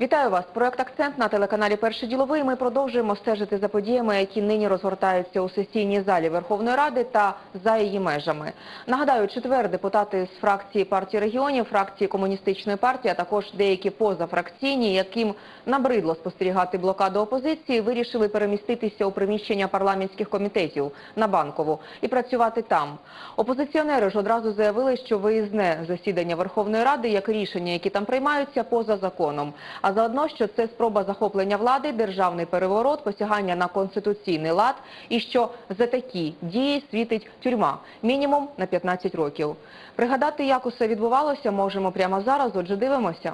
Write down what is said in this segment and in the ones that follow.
Вітаю вас. Проект Акцент на телеканалі Перший діловий. Ми продовжуємо стежити за подіями, які нині розгортаються у сесійній залі Верховної Ради та за її межами. Нагадаю, четвер депутати з фракції партії регіонів, фракції комуністичної партії, а також деякі позафракційні, яким набридло спостерігати блокаду опозиції, вирішили переміститися у приміщення парламентських комітетів на Банкову і працювати там. Опозиціонери ж одразу заявили, що виїзне засідання Верховної Ради як рішення, які там приймаються, поза законом. Заодно, що це спроба захоплення влади, державний переворот, посягання на конституційний лад і що за такі дії світить тюрма мінімум на 15 років. Пригадати, як усе відбувалося, можемо прямо зараз. Отже, дивимося.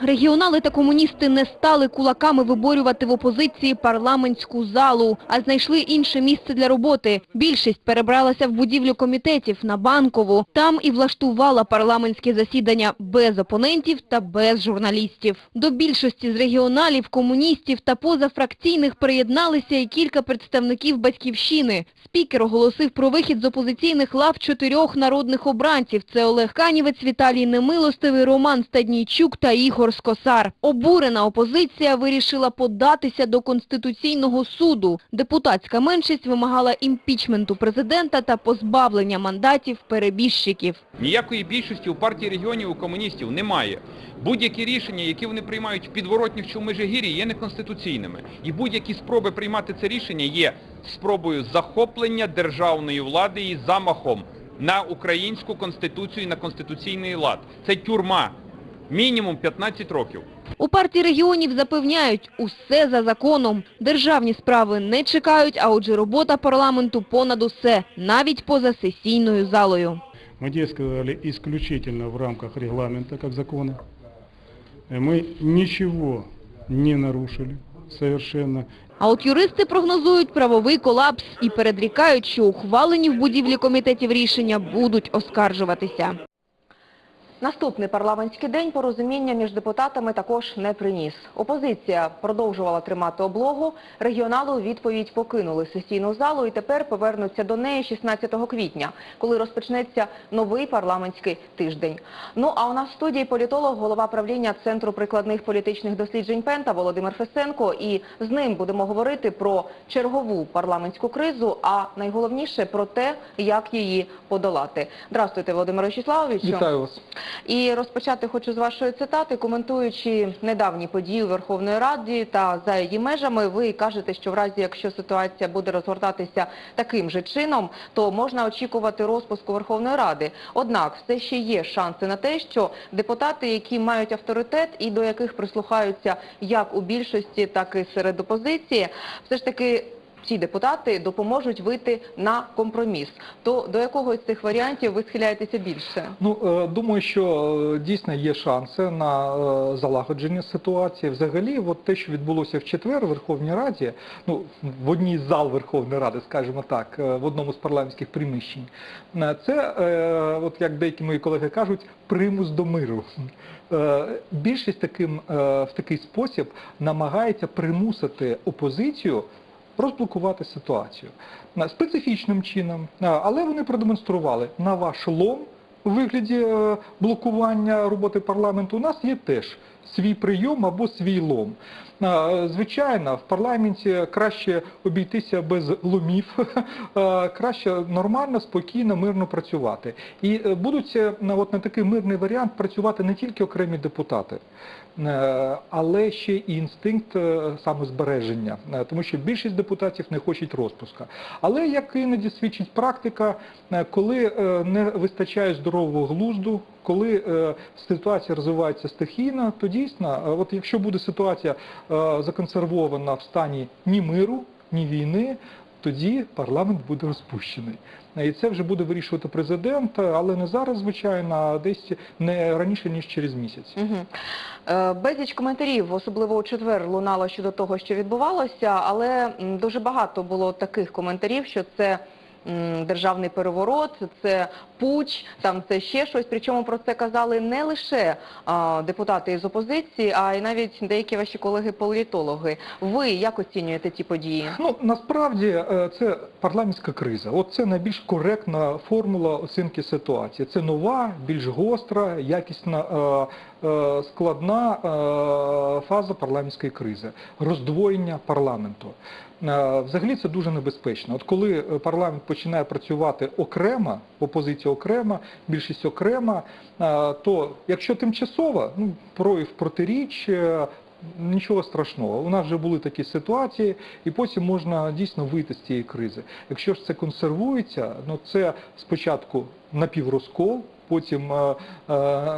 Регіонали та комуністи не стали кулаками виборювати в опозиції парламентську залу, а знайшли інше місце для роботи. Більшість перебралася в будівлю комітетів на Банкову. Там і влаштувала парламентське засідання без опонентів та без журналістів. До більшості з регіоналів, комуністів та позафракційних приєдналися і кілька представників «Батьківщини». Спікер оголосив про вихід з опозиційних лав чотирьох народних обранців. Це Олег Канівець, Віталій Немилостивий, Роман Стаднійчук та Ігор Скосар. Обурена опозиція вирішила податися до Конституційного суду. Депутатська меншість вимагала імпічменту президента та позбавлення мандатів перебіжчиків. Ніякої більшості у партії регіонів у комуністів немає. Будь-які рішення, які вони приймають в підворотніх чи в Межигір'ї, є неконституційними. І будь-які спроби приймати це рішення є спробою захоплення державної влади і замахом на українську конституцію і на конституційний лад. Це тюрма Мінімум 15 років. У партії регіонів запевняють, усе за законом. Державні справи не чекають, а отже робота парламенту понад усе, навіть поза сесійною залою. Мы действовали исключительно в рамках регламента, как закона. Э, Мы ничего не нарушили совершенно. А от юристи прогнозують правовий колапс і передрікають, що ухвалені в будівлі комітетів рішення будуть оскаржуватися. Наступний парламентський день порозуміння між депутатами також не приніс. Опозиція продовжувала тримати облогу, регіонали у відповідь покинули сесійну залу і тепер повернуться до неї 16 квітня, коли розпочнеться новий парламентський тиждень. Ну а у нас в студії політолог, голова правління Центру прикладних політичних досліджень Пента Володимир Фесенко. І з ним будемо говорити про чергову парламентську кризу, а найголовніше про те, як її подолати. Здравствуйте, Володимир Вячеславович. Вітаю вас. І розпочати хочу з вашої цитати, коментуючи недавні події у Верховної Раді та за її межами, ви кажете, що в разі, якщо ситуація буде розгортатися таким же чином, то можна очікувати розпуску Верховної Ради. Однак все ще є шанси на те, що депутати, які мають авторитет і до яких прислухаються як у більшості, так і серед опозиції, все ж таки ці депутати допоможуть вийти на компроміс. То до якого з цих варіантів ви схиляєтеся більше? Ну е, думаю, що е, дійсно є шанси на е, залагодження ситуації. Взагалі, от те, що відбулося в четвер у Верховній Раді, ну в одній з зал Верховної Ради, скажімо так, в одному з парламентських приміщень, це от як деякі мої колеги кажуть, примус до миру. Більшість таким в такий спосіб намагається примусити опозицію розблокувати ситуацію специфічним чином, але вони продемонстрували на ваш лом у вигляді е, блокування роботи парламенту. У нас є теж свій прийом або свій лом. Е, Звичайно, в парламенті краще обійтися без ломів, е, краще нормально, спокійно, мирно працювати. І е, будуть от на такий мирний варіант працювати не тільки окремі депутати, але ще і інстинкт самозбереження, тому що більшість депутатів не хочуть розпуска. Але як іноді свідчить практика, коли не вистачає здорового глузду, коли ситуація розвивається стихійно, то дійсно, от якщо буде ситуація законсервована в стані ні миру, ні війни, тоді парламент буде розпущений. Е, І це вже буде вирішувати президент, але не зараз, звичайно, а десь не раніше, ніж через місяць. Е, Безліч коментарів, особливо у четвер, лунало щодо того, що відбувалося, але дуже багато було таких коментарів, що це державний переворот, це пуч, там це ще щось. Причому про це казали не лише а, депутати із опозиції, а й навіть деякі ваші колеги-політологи. Ви як оцінюєте ті події? Ну насправді е, це парламентська криза. От це найбільш коректна формула оцінки ситуації. Це нова, більш гостра, якісна, е, е, складна фаза парламентської кризи, роздвоєння парламенту. Е, Взагалі це дуже небезпечно. От коли е, парламент починає працювати окремо, опозиція окрема, більшість окрема, е, то якщо тимчасово, ну прояв протиріч. Нічого страшного. У нас вже були такі ситуації, і потім можна дійсно вийти з цієї кризи. Якщо ж це консервується, ну це спочатку напіврозкол, потім е, е,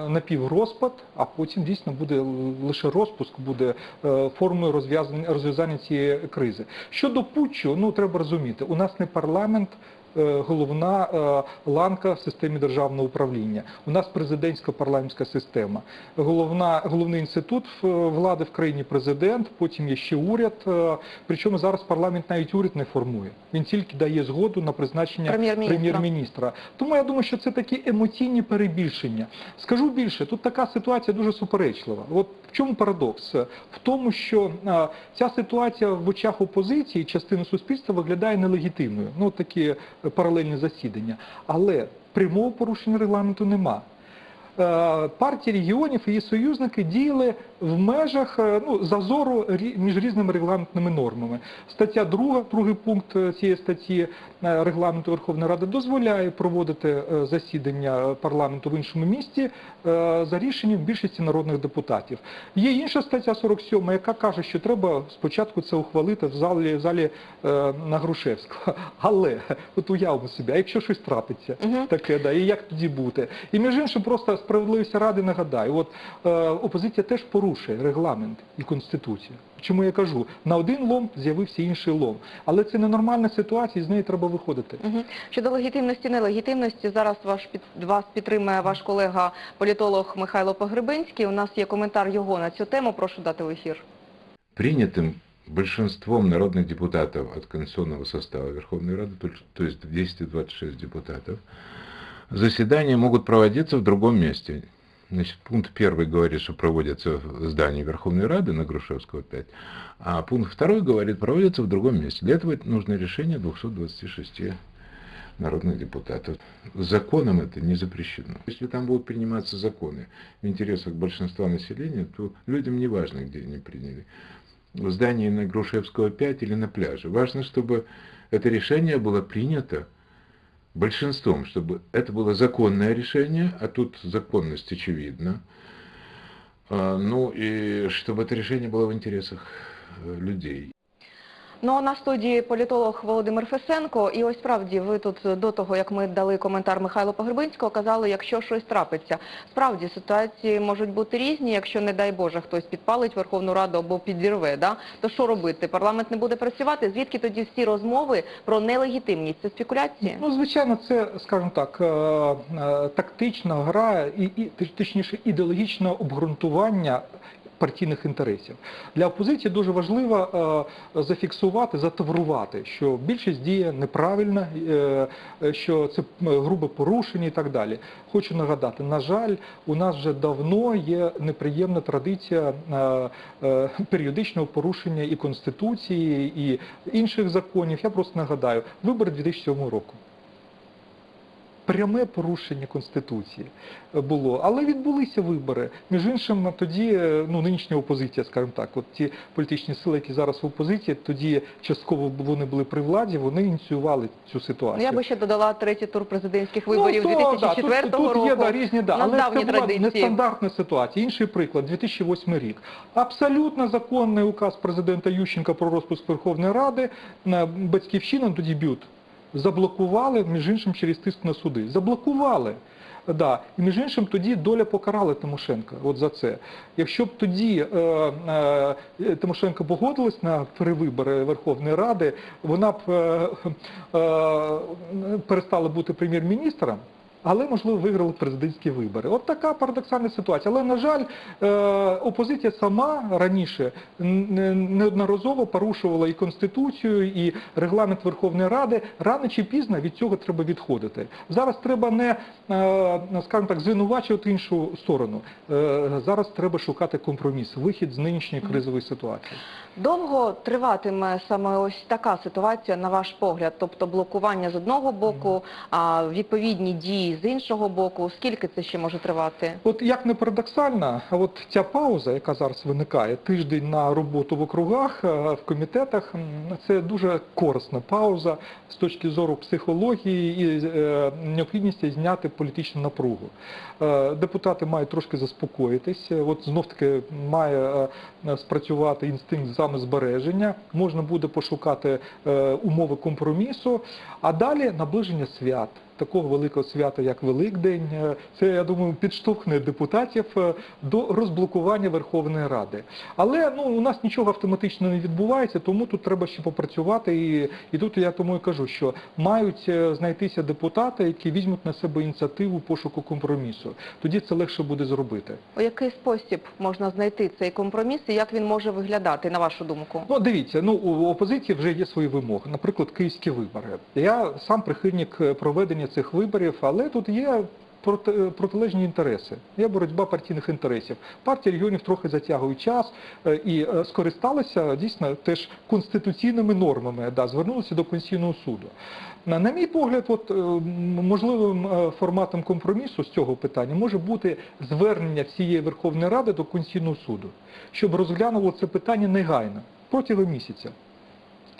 напіврозпад, а потім дійсно буде лише розпуск, буде е, формою розв'язання розв'язання цієї кризи. Щодо путчу, ну треба розуміти, у нас не парламент. Е, Головна е, ланка в системі державного управління. У нас президентська парламентська система. Головна, головний інститут е, влади в країні президент, потім є ще уряд. Причому зараз парламент навіть уряд не формує. Він тільки дає згоду на призначення Прем'єр-міністра. прем'єр-міністра. Тому я думаю, що це такі емоційні перебільшення. Скажу більше, тут така ситуація дуже суперечлива. От в чому парадокс? В тому, що а, ця ситуація в очах опозиції, частини суспільства виглядає нелегітимною. Ну, такі е, паралельні засідання. Але прямого порушення регламенту нема. Партія Партії регіонів і її союзники діяли в межах е, ну, зазору між різними регламентними нормами. Стаття 2, другий пункт е, цієї статті е, регламенту Верховної Ради дозволяє проводити засідання парламенту в іншому місті за рішенням більшості народних депутатів. Є інша стаття 47, яка каже, що треба спочатку це ухвалити в залі, в залі на Грушевського. Але от уявимо собі, а якщо щось трапиться, таке, да, і як тоді бути? І між іншим, просто справедливість ради нагадаю, от опозиція теж порушує регламент і конституцію. Чому я кажу, на один лом з'явився інший лом. Але це ненормальна ситуація, і з неї треба виходити. Мгм. Щодо легітимності, нелегітимності, зараз ваш під вас підтримує ваш колега політолог Михайло Погребинський. У нас є коментар його на цю тему. Прошу дати в ефір. принятым большинством народных депутатов от конституционного состава Верховной Рады, то- то есть 226 депутатов, заседания могут проводиться в другом месте. Значит, пункт первый говорит, что проводятся в здании Верховной Рады на Грушевского 5, а пункт второй говорит, проводятся в другом месте. Для этого нужно решение 226 народных депутатов. Законом это не запрещено. Если там будут приниматься законы в интересах большинства населения, то людям не важно, где они приняли. В здании на Грушевского 5 или на пляже. Важно, чтобы это решение было принято большинством, чтобы это было законное решение, а тут законность очевидна. А, Ну и чтобы это решение было в интересах э, людей. Ну а на студії політолог Володимир Фесенко. І ось справді ви тут до того, як ми дали коментар Михайлу Погребинського, казали, якщо щось трапиться. Справді ситуації можуть бути різні, якщо не дай Боже хтось підпалить Верховну Раду або підірве, да? то що робити? Парламент не буде працювати. Звідки тоді всі розмови про нелегітимність? Це спекуляції? Ну, звичайно, це, скажімо так, е, е, тактична гра і, і точніше ідеологічне обґрунтування партійних інтересів. Для опозиції дуже важливо е, зафіксувати, затаврувати, що більшість діє неправильно, е, е, що це грубе порушення і так далі. Хочу нагадати, на жаль, у нас вже давно є неприємна традиція періодичного порушення і Конституції, і інших законів. Я просто нагадаю, вибори 2007 року пряме порушення Конституції було, але відбулися вибори. Між іншим, тоді е, ну нинішня опозиція, скажімо так, от ті політичні сили, які зараз в опозиції, тоді частково вони були при владі, вони ініціювали цю Ну, ситуацію. я би ще додала третій тур президентських виборів Ну, то, 2004 да, тут, тут року. є да, різні, да, але це була нестандартна ситуація. Інший приклад, 2008 рік. Абсолютно законний указ президента Ющенка про розпуск Верховної Ради, на батьківщина тоді б'ют. Заблокували, між іншим, через тиск на суди. Заблокували. Да. І між іншим тоді доля покарала Тимошенка от за це. Якщо б тоді е, е, Тимошенко погодилась на перевибори Верховної Ради, вона б е, е, перестала бути прем'єр-міністром, але можливо виграли президентські вибори. От така парадоксальна ситуація. Але на жаль, е, опозиція сама раніше неодноразово порушувала і конституцію, і регламент Верховної Ради. Рано чи пізно від цього треба відходити. Зараз треба не е, скажімо так, звинувачувати іншу сторону. Е, Зараз треба шукати компроміс, вихід з нинішньої кризової ситуації. Довго триватиме саме ось така ситуація, на ваш погляд, тобто блокування з одного боку, а відповідні дії з іншого боку. Скільки це ще може тривати? От як не парадоксально, от ця пауза, яка зараз виникає, тиждень на роботу в округах, е, в комітетах, це дуже корисна пауза з точки зору психології і е, необхідності зняти політичну напругу. Е, Депутати мають трошки заспокоїтись. От знов таки має спрацювати інстинкт самозбереження. Можна буде пошукати умови компромісу, а далі наближення свят. Такого великого свята, як Великдень, Е, це я думаю підштовхне депутатів е, до розблокування Верховної Ради. Але ну у нас нічого автоматично не відбувається, тому тут треба ще попрацювати. І, і тут я тому і кажу, що мають е, знайтися депутати, які візьмуть на себе ініціативу пошуку компромісу. Тоді це легше буде зробити. У який спосіб можна знайти цей компроміс і як він може виглядати, на вашу думку? Ну, дивіться, ну у опозиції вже є свої вимоги. Наприклад, київські вибори. Я сам прихильник проведення цих виборів, але тут є протилежні інтереси. Є боротьба партійних інтересів. Партія регіонів трохи затягує час е, і е, скористалися дійсно теж конституційними нормами, да, звернулися до Конституційного суду. На, мій погляд, от е, можливим форматом компромісу з цього питання може бути звернення всієї Верховної Ради до Конституційного суду, щоб розглянуло це питання негайно протягом місяця.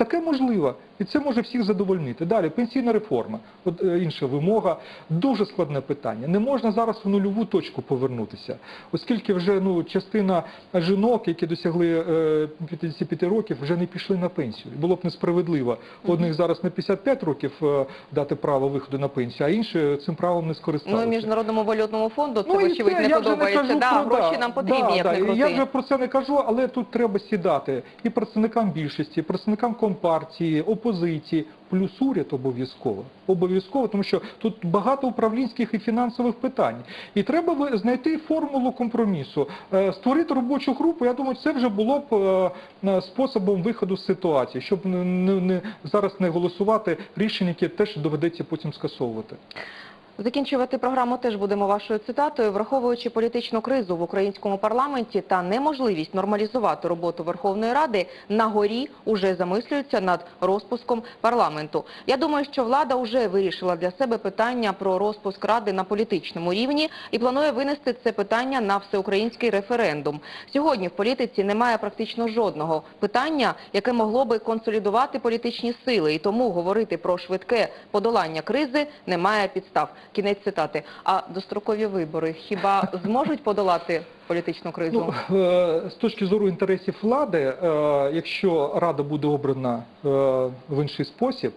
Таке можливо, і це може всіх задовольнити. Далі пенсійна реформа, от е, інша вимога, дуже складне питання. Не можна зараз в нульову точку повернутися, оскільки вже ну частина жінок, які досягли е, 55 років, вже не пішли на пенсію. Було б несправедливо одних зараз на 55 років е, дати право виходу на пенсію, а інші цим правом не Ну, скористалися. і міжнародному валютному фонду це Ну, вочевидь не подобається. кажу да, про- гроші да, нам потрібні, да, як да, не крути. Я вже про це не кажу, але тут треба сідати і представникам більшості, і представникам компартії, опозиції, плюс уряд обов'язково. Обов'язково, тому що тут багато управлінських і фінансових питань. І треба знайти формулу компромісу, Е, створити робочу групу. Я думаю, це вже було б е, е, способом виходу з ситуації, щоб не, не, зараз не голосувати рішення, які теж доведеться потім скасовувати. Закінчувати програму теж будемо вашою цитатою. Враховуючи політичну кризу в українському парламенті та неможливість нормалізувати роботу Верховної Ради, на горі уже замислюються над розпуском парламенту. Я думаю, що влада вже вирішила для себе питання про розпуск Ради на політичному рівні і планує винести це питання на всеукраїнський референдум. Сьогодні в політиці немає практично жодного питання, яке могло би консолідувати політичні сили, і тому говорити про швидке подолання кризи немає підстав. Кінець цитати. А дострокові вибори хіба зможуть подолати політичну кризу? Ну, е, з точки зору інтересів влади, е, якщо Рада буде обрана е, в інший спосіб,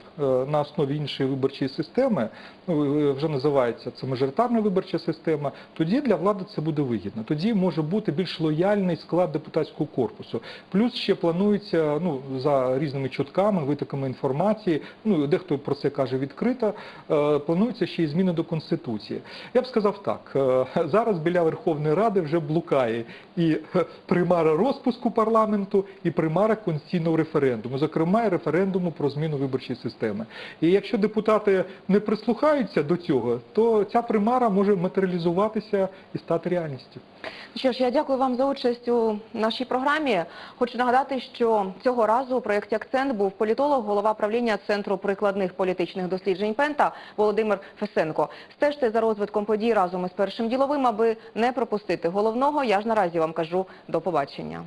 на основі іншої виборчої системи, ну, вже називається це мажоритарна виборча система, тоді для влади це буде вигідно. Тоді може бути більш лояльний склад депутатського корпусу. Плюс ще планується, ну, за різними чутками, витоками інформації, ну, дехто про це каже відкрито, планується ще й зміни до Конституції. Я б сказав так, зараз біля Верховної Ради вже блукає і примара розпуску парламенту, і примара конституційного референдуму, зокрема і референдуму про зміну виборчої системи. І якщо депутати не прислухаються до цього, то ця примара може матеріалізуватися і стати реальністю. Що ж, я дякую вам за участь у нашій програмі. Хочу нагадати, що цього разу у проєкті «Акцент» був політолог, голова правління Центру прикладних політичних досліджень Пента Володимир Фесенко. Стежте за розвитком подій разом із першим діловим, аби не пропустити головного. Я ж наразі вам кажу до побачення.